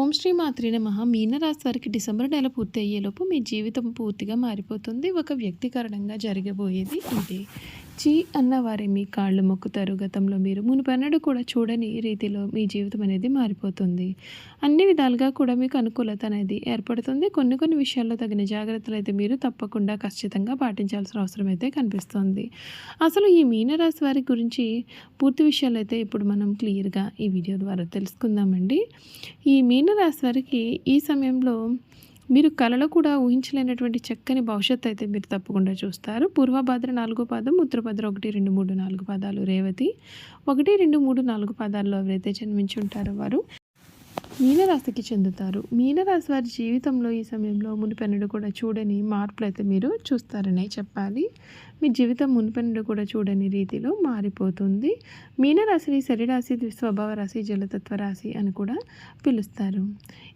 ఓం శ్రీ మాత్రి నమ. మీనరాశి వారికి డిసెంబర్ నెల పూర్తి అయ్యేలోపు మీ జీవితం పూర్తిగా మారిపోతుంది. ఒక వ్యక్తికరణంగా జరగబోయేది ఇదే. చీ అన్నవారే మీ కాళ్ళు మొక్కుతారు గతంలో మీరు. మునుపెన్నడూ కూడా చూడని రీతిలో మీ జీవితం అనేది మారిపోతుంది. అన్ని విధాలుగా కూడా మీకు అనుకూలత అనేది ఏర్పడుతుంది. కొన్ని కొన్ని విషయాల్లో తగిన జాగ్రత్తలు అయితే మీరు తప్పకుండా ఖచ్చితంగా పాటించాల్సిన అవసరం అయితే కనిపిస్తుంది. అసలు ఈ మీనరాశి వారి గురించి పూర్తి విషయాలు అయితే ఇప్పుడు మనం క్లియర్గా ఈ వీడియో ద్వారా తెలుసుకుందామండి. ఈ మీనరాశి వారికి ఈ సమయంలో మీరు కలలో కూడా ఊహించలేనటువంటి చక్కని భవిష్యత్తు అయితే మీరు తప్పకుండా చూస్తారు. పూర్వభద్ర నాలుగో పాదం ఉత్తరభద్ర ఒకటి రెండు మూడు నాలుగు పాదాలు రేవతి ఒకటి రెండు మూడు నాలుగు పాదాల్లో ఎవరైతే జన్మించి ఉంటారో వారు. మీనరాశికి చెందుతారు. మీనరాశి వారి జీవితంలో ఈ సమయంలో మునిపెన్నడు కూడా చూడని మార్పులు అయితే మీరు చూస్తారనే చెప్పాలి. మీ జీవితం మునిపెన్నడు కూడా చూడని రీతిలో మారిపోతుంది. మీనరాశిని శరీరాశి స్వభావ రాశి జలతత్వ రాశి అని కూడా పిలుస్తారు.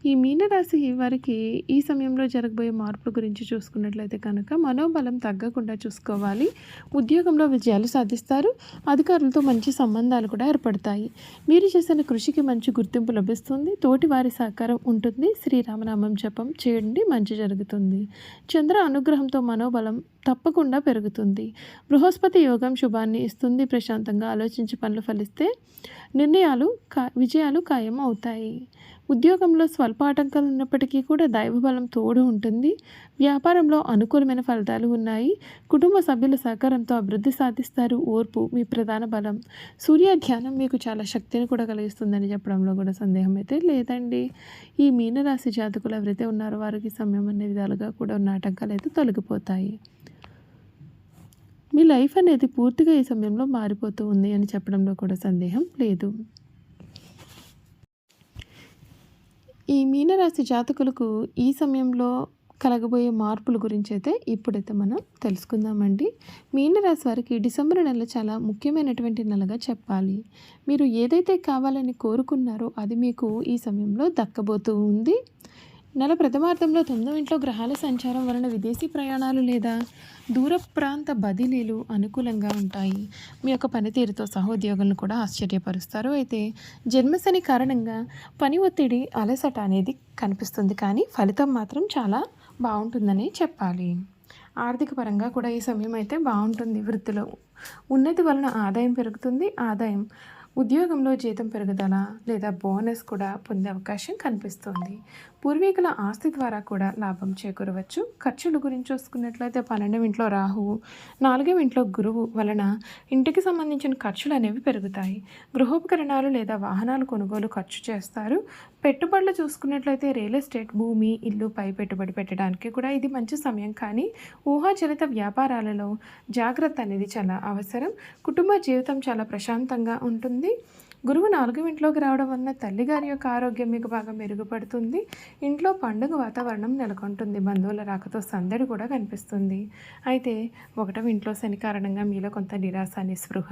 ఈ మీనరాశి వారికి ఈ సమయంలో జరగబోయే మార్పుల గురించి చూసుకున్నట్లయితే కనుక మనోబలం తగ్గకుండా చూసుకోవాలి. ఉద్యోగంలో విజయాలు సాధిస్తారు. అధికారులతో మంచి సంబంధాలు కూడా ఏర్పడతాయి. మీరు చేసిన కృషికి మంచి గుర్తింపు లభిస్తుంది. తోటి వారి సహకారం ఉంటుంది. శ్రీరామనామం జపం చేయండి మంచి జరుగుతుంది. చంద్ర అనుగ్రహంతో మనోబలం తప్పకుండా పెరుగుతుంది. బృహస్పతి యోగం శుభాన్ని ఇస్తుంది. ప్రశాంతంగా ఆలోచించి పనులు ఫలిస్తే నిర్ణయాలు కా విజయాలు ఖాయం అవుతాయి ఉద్యోగంలో స్వల్ప ఆటంకాలు ఉన్నప్పటికీ కూడా దైవబలం తోడు ఉంటుంది. వ్యాపారంలో అనుకూలమైన ఫలితాలు ఉన్నాయి. కుటుంబ సభ్యుల సహకారంతో అభివృద్ధి సాధిస్తారు. ఓర్పు మీ ప్రధాన బలం. సూర్య ధ్యానం మీకు చాలా శక్తిని కూడా కలిగిస్తుందని చెప్పడంలో కూడా సందేహం అయితే లేదండి. ఈ మీనరాశి జాతకులు ఎవరైతే ఉన్నారో వారికి సమయం అనే విధాలుగా కూడా ఉన్న ఆటంకాలు అయితే తొలగిపోతాయి. మీ లైఫ్ అనేది పూర్తిగా ఈ సమయంలో మారిపోతూ ఉంది అని చెప్పడంలో కూడా సందేహం లేదు. ఈ మీనరాశి జాతకులకు ఈ సమయంలో కలగబోయే మార్పుల గురించి అయితే ఇప్పుడైతే మనం తెలుసుకుందామండి. మీనరాశి వారికి డిసెంబర్ నెల చాలా ముఖ్యమైనటువంటి నెలగా చెప్పాలి. మీరు ఏదైతే కావాలని కోరుకున్నారో అది మీకు ఈ సమయంలో దక్కబోతూ ఉంది. నెల ప్రథమార్థంలో తొమ్మిదో ఇంట్లో గ్రహాల సంచారం వలన విదేశీ ప్రయాణాలు లేదా దూర ప్రాంత బదిలీలు అనుకూలంగా ఉంటాయి. మీ యొక్క పనితీరుతో సహోద్యోగులను కూడా ఆశ్చర్యపరుస్తారు. అయితే జన్మశని కారణంగా పని ఒత్తిడి అలసట అనేది కనిపిస్తుంది. కానీ ఫలితం మాత్రం చాలా బాగుంటుందని చెప్పాలి. ఆర్థిక పరంగా కూడా ఈ సమయం అయితే బాగుంటుంది. వృత్తిలో ఉన్నతి వలన ఆదాయం పెరుగుతుంది. ఆదాయం ఉద్యోగంలో జీతం పెరుగుదల లేదా బోనస్ కూడా పొందే అవకాశం కనిపిస్తుంది. పూర్వీకుల ఆస్తి ద్వారా కూడా లాభం చేకూరవచ్చు. ఖర్చుల గురించి చూసుకున్నట్లయితే పన్నెండవ ఇంట్లో రాహువు నాలుగవ ఇంట్లో గురువు వలన ఇంటికి సంబంధించిన ఖర్చులు అనేవి పెరుగుతాయి. గృహోపకరణాలు లేదా వాహనాలు కొనుగోలు ఖర్చు చేస్తారు. పెట్టుబడులు చూసుకున్నట్లయితే రియల్ ఎస్టేట్ భూమి ఇల్లు పై పెట్టుబడి పెట్టడానికి కూడా ఇది మంచి సమయం. కానీ ఊహాజనిత వ్యాపారాలలో జాగ్రత్త అనేది చాలా అవసరం. కుటుంబ జీవితం చాలా ప్రశాంతంగా ఉంటుంది. అనేది గురువు నాలుగు ఇంట్లోకి రావడం వలన తల్లిగారి యొక్క ఆరోగ్యం మీకు బాగా మెరుగుపడుతుంది. ఇంట్లో పండుగ వాతావరణం నెలకొంటుంది. బంధువుల రాకతో సందడి కూడా కనిపిస్తుంది. అయితే ఒకటవ ఇంట్లో శని కారణంగా మీలో కొంత నిరాశ నిస్పృహ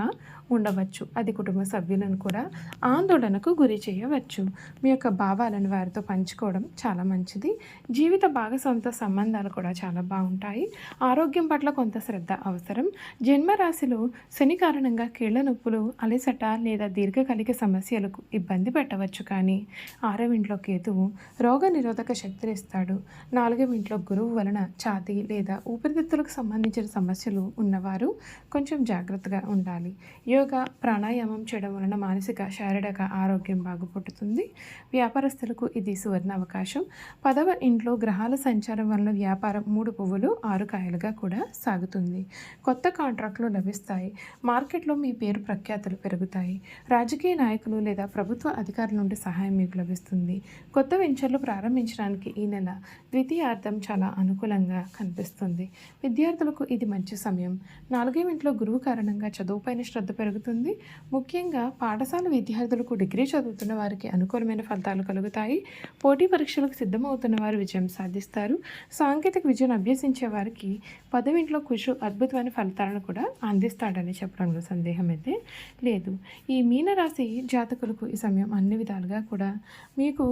ఉండవచ్చు. అది కుటుంబ సభ్యులను కూడా ఆందోళనకు గురి చేయవచ్చు. మీ యొక్క భావాలను వారితో పంచుకోవడం చాలా మంచిది. జీవిత భాగస్వామితో సంబంధాలు కూడా చాలా బాగుంటాయి. ఆరోగ్యం పట్ల కొంత శ్రద్ధ అవసరం. జన్మరాశిలో శని కారణంగా కీళ్ళ నొప్పులు అలసట లేదా దీర్ఘకాలిక సమస్యలకు ఇబ్బంది పెట్టవచ్చు కానీ ఆరవ ఇంట్లో కేతువు రోగ నిరోధక శక్తిని ఇస్తాడు. నాలుగవ ఇంట్లో గురువు వలన ఛాతీ లేదా ఊపిరితిత్తులకు సంబంధించిన సమస్యలు ఉన్నవారు కొంచెం జాగ్రత్తగా ఉండాలి. యోగా ప్రాణాయామం చేయడం వలన మానసిక శారీరక ఆరోగ్యం బాగుపడుతుంది. వ్యాపారస్తులకు ఇది సువర్ణ అవకాశం. పదవ ఇంట్లో గ్రహాల సంచారం వలన వ్యాపారం మూడు పువ్వులు ఆరు కాయలుగా కూడా సాగుతుంది. కొత్త కాంట్రాక్టులు లభిస్తాయి. మార్కెట్లో మీ పేరు ప్రఖ్యాతులు పెరుగుతాయి. రాజకీయ నాయకులు లేదా ప్రభుత్వ అధికారుల నుండి సహాయం మీకు లభిస్తుంది. కొత్త వెంచర్లు ప్రారంభించడానికి ఈ నెల ద్వితీయార్థం చాలా అనుకూలంగా కనిపిస్తుంది. విద్యార్థులకు ఇది మంచి సమయం. నాలుగే ఇంట్లో గురువు కారణంగా చదువుపైన శ్రద్ధ పెరుగుతుంది. ముఖ్యంగా పాఠశాల విద్యార్థులకు డిగ్రీ చదువుతున్న వారికి అనుకూలమైన ఫలితాలు కలుగుతాయి. పోటీ పరీక్షలకు సిద్ధమవుతున్న వారు విజయం సాధిస్తారు. సాంకేతిక విజయం అభ్యసించే వారికి పదవింట్లో కుషు అద్భుతమైన ఫలితాలను కూడా అందిస్తాడని చెప్పడంలో సందేహం అయితే లేదు. ఈ మీనరాశి జాతకులకు ఈ సమయం అన్ని విధాలుగా కూడా మీకు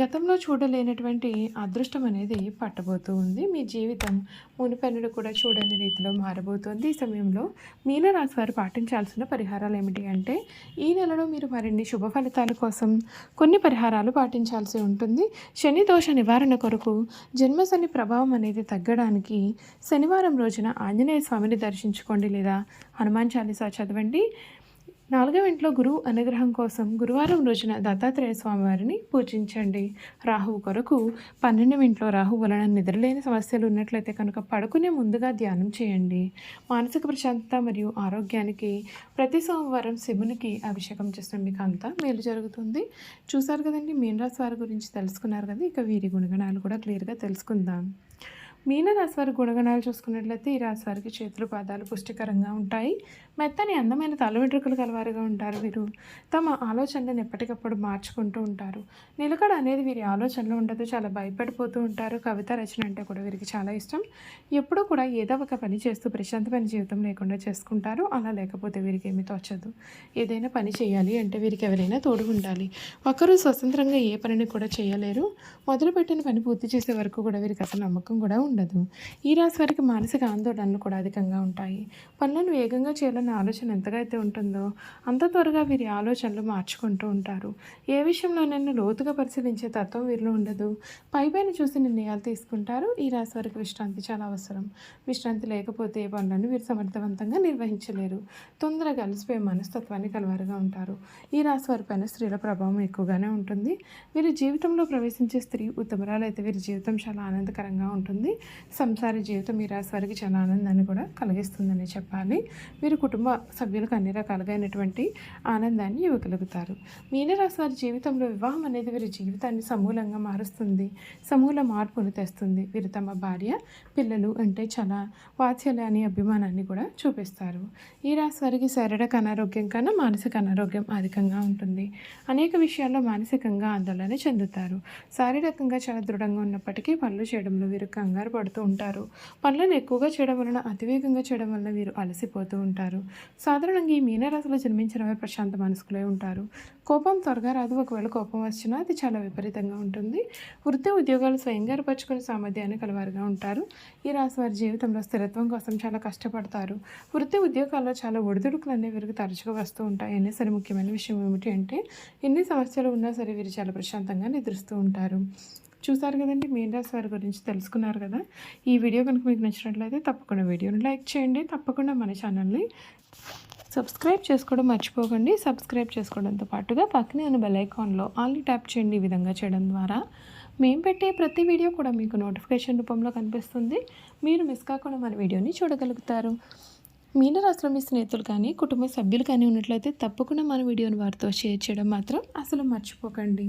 గతంలో చూడలేనటువంటి అదృష్టం అనేది పట్టబోతూ ఉంది. మీ జీవితం మునిపెన్నడు కూడా చూడని రీతిలో మారబోతోంది. ఈ సమయంలో మీనరాశి వారు పాటించాల్సిన పరిహారాలు ఏమిటి అంటే ఈ నెలలో మీరు మరిన్ని శుభ ఫలితాల కోసం కొన్ని పరిహారాలు పాటించాల్సి ఉంటుంది. శని దోష నివారణ కొరకు జన్మశని ప్రభావం అనేది తగ్గడానికి శనివారం రోజున ఆంజనేయ స్వామిని దర్శించుకోండి లేదా హనుమాన్ చాలీసా చదవండి. నాలుగవ ఇంట్లో గురువు అనుగ్రహం కోసం గురువారం రోజున దత్తాత్రేయ స్వామివారిని పూజించండి. రాహువు కొరకు పన్నెండవ ఇంట్లో రాహు వలన నిద్రలేని సమస్యలు ఉన్నట్లయితే కనుక పడుకునే ముందుగా ధ్యానం చేయండి. మానసిక ప్రశాంతత మరియు ఆరోగ్యానికి ప్రతి సోమవారం శివునికి అభిషేకం చేసిన మీకు అంతా మేలు జరుగుతుంది. చూసారు కదండి మీనరాశి వారి గురించి తెలుసుకున్నారు కదా ఇక వీరి గుణగణాలు కూడా క్లియర్గా తెలుసుకుందాం. మీనరాశి వారి గుణగణాలు చూసుకున్నట్లయితే ఈ రాశి వారికి చేతులు పాదాలు పుష్టికరంగా ఉంటాయి. మెత్తని అందమైన తల వెంట్రుకలు కలవారుగా ఉంటారు వీరు. తమ ఆలోచనలను ఎప్పటికప్పుడు మార్చుకుంటూ ఉంటారు. నిలకడ అనేది వీరి ఆలోచనలో ఉండదు చాలా భయపడిపోతూ ఉంటారు. కవిత రచన అంటే కూడా వీరికి చాలా ఇష్టం. ఎప్పుడూ కూడా ఏదో ఒక పని చేస్తూ ప్రశాంతమైన జీవితం లేకుండా చేసుకుంటారు. అలా లేకపోతే వీరికి ఏమీ తోచదు. ఏదైనా పని చేయాలి అంటే వీరికి ఎవరైనా తోడు ఉండాలి. ఒకరు స్వతంత్రంగా ఏ పనిని కూడా చేయలేరు. మొదలుపెట్టిన పని పూర్తి చేసే వరకు కూడా వీరికి అసలు నమ్మకం కూడా ఉండదు. ఈ రాశి వారికి మానసిక ఆందోళనలు కూడా అధికంగా ఉంటాయి. పనులను వేగంగా చేయాలన్న ఆలోచన ఎంతగా అయితే ఉంటుందో అంత త్వరగా వీరి ఆలోచనలు మార్చుకుంటూ ఉంటారు. ఏ విషయంలోనైనా లోతుగా పరిశీలించే తత్వం వీరిలో ఉండదు. పైపైన చూసి నిర్ణయాలు తీసుకుంటారు. ఈ రాశి వారికి విశ్రాంతి చాలా అవసరం. విశ్రాంతి లేకపోతే ఏ పనులను వీరు సమర్థవంతంగా నిర్వహించలేరు. తొందరగా అలసిపోయే మనస్తత్వాన్ని కలవారుగా ఉంటారు. ఈ రాశి వారిపైన స్త్రీల ప్రభావం ఎక్కువగానే ఉంటుంది. వీరి జీవితంలో ప్రవేశించే స్త్రీ ఉత్తమరాలు అయితే వీరి జీవితం చాలా ఆనందకరంగా ఉంటుంది. సంసార జీవితం ఈ రాశి వారికి చాలా ఆనందాన్ని కూడా కలిగిస్తుందని చెప్పాలి. వీరి కుటుంబ సభ్యులకు అన్ని రకాలుగైనటువంటి ఆనందాన్ని ఇవ్వగలుగుతారు. మీనరాశి వారి జీవితంలో వివాహం అనేది వీరి జీవితాన్ని సమూలంగా మారుస్తుంది. సమూల మార్పును తెస్తుంది. వీరు తమ భార్య పిల్లలు అంటే చాలా వాత్సల్యాన్ని అభిమానాన్ని కూడా చూపిస్తారు. ఈ రాశి వారికి శారీరక అనారోగ్యం కన్నా మానసిక అనారోగ్యం అధికంగా ఉంటుంది. అనేక విషయాల్లో మానసికంగా ఆందోళన చెందుతారు. శారీరకంగా చాలా దృఢంగా ఉన్నప్పటికీ పనులు చేయడంలో వీరు కంగారు పడుతూ ఉంటారు. పనులను ఎక్కువగా చేయడం వలన అతివేగంగా చేయడం వలన వీరు అలసిపోతూ ఉంటారు. సాధారణంగా ఈ మీనరాశిలో జన్మించిన వారు ప్రశాంత మనసుకులే ఉంటారు. కోపం త్వరగా రాదు. ఒకవేళ కోపం వచ్చినా అది చాలా విపరీతంగా ఉంటుంది. వృత్తి ఉద్యోగాలు స్వయంగా ఏర్పరచుకునే సామర్థ్యాన్ని కలవారుగా ఉంటారు. ఈ రాశి వారి జీవితంలో స్థిరత్వం కోసం చాలా కష్టపడతారు. వృత్తి ఉద్యోగాల్లో చాలా ఒడిదుడుకులు అనేవి వీరికి తరచుగా వస్తూ ఉంటాయి. అనే సరే ముఖ్యమైన విషయం ఏమిటి అంటే ఎన్ని సమస్యలు ఉన్నా సరే వీరు చాలా ప్రశాంతంగా నిద్రిస్తూ ఉంటారు. చూసారు కదండి మీన్ రాశి వారి గురించి తెలుసుకున్నారు కదా. ఈ వీడియో కనుక మీకు నచ్చినట్లయితే తప్పకుండా వీడియోని లైక్ చేయండి తప్పకుండా మన ఛానల్ని సబ్స్క్రైబ్ చేసుకోవడం మర్చిపోకండి. సబ్స్క్రైబ్ చేసుకోవడంతో పాటుగా పక్కనే ఉన్న బెల్ ఐకాన్లో ఆన్లీ ట్యాప్ చేయండి ఈ విధంగా చేయడం ద్వారా. మేము పెట్టే ప్రతి వీడియో కూడా మీకు నోటిఫికేషన్ రూపంలో కనిపిస్తుంది. మీరు మిస్ కాకుండా మన వీడియోని చూడగలుగుతారు. మీనరాశిలో మీ స్నేహితులు కానీ కుటుంబ సభ్యులు కానీ ఉన్నట్లయితే తప్పకుండా మన వీడియోని వారితో షేర్ చేయడం మాత్రం అసలు మర్చిపోకండి.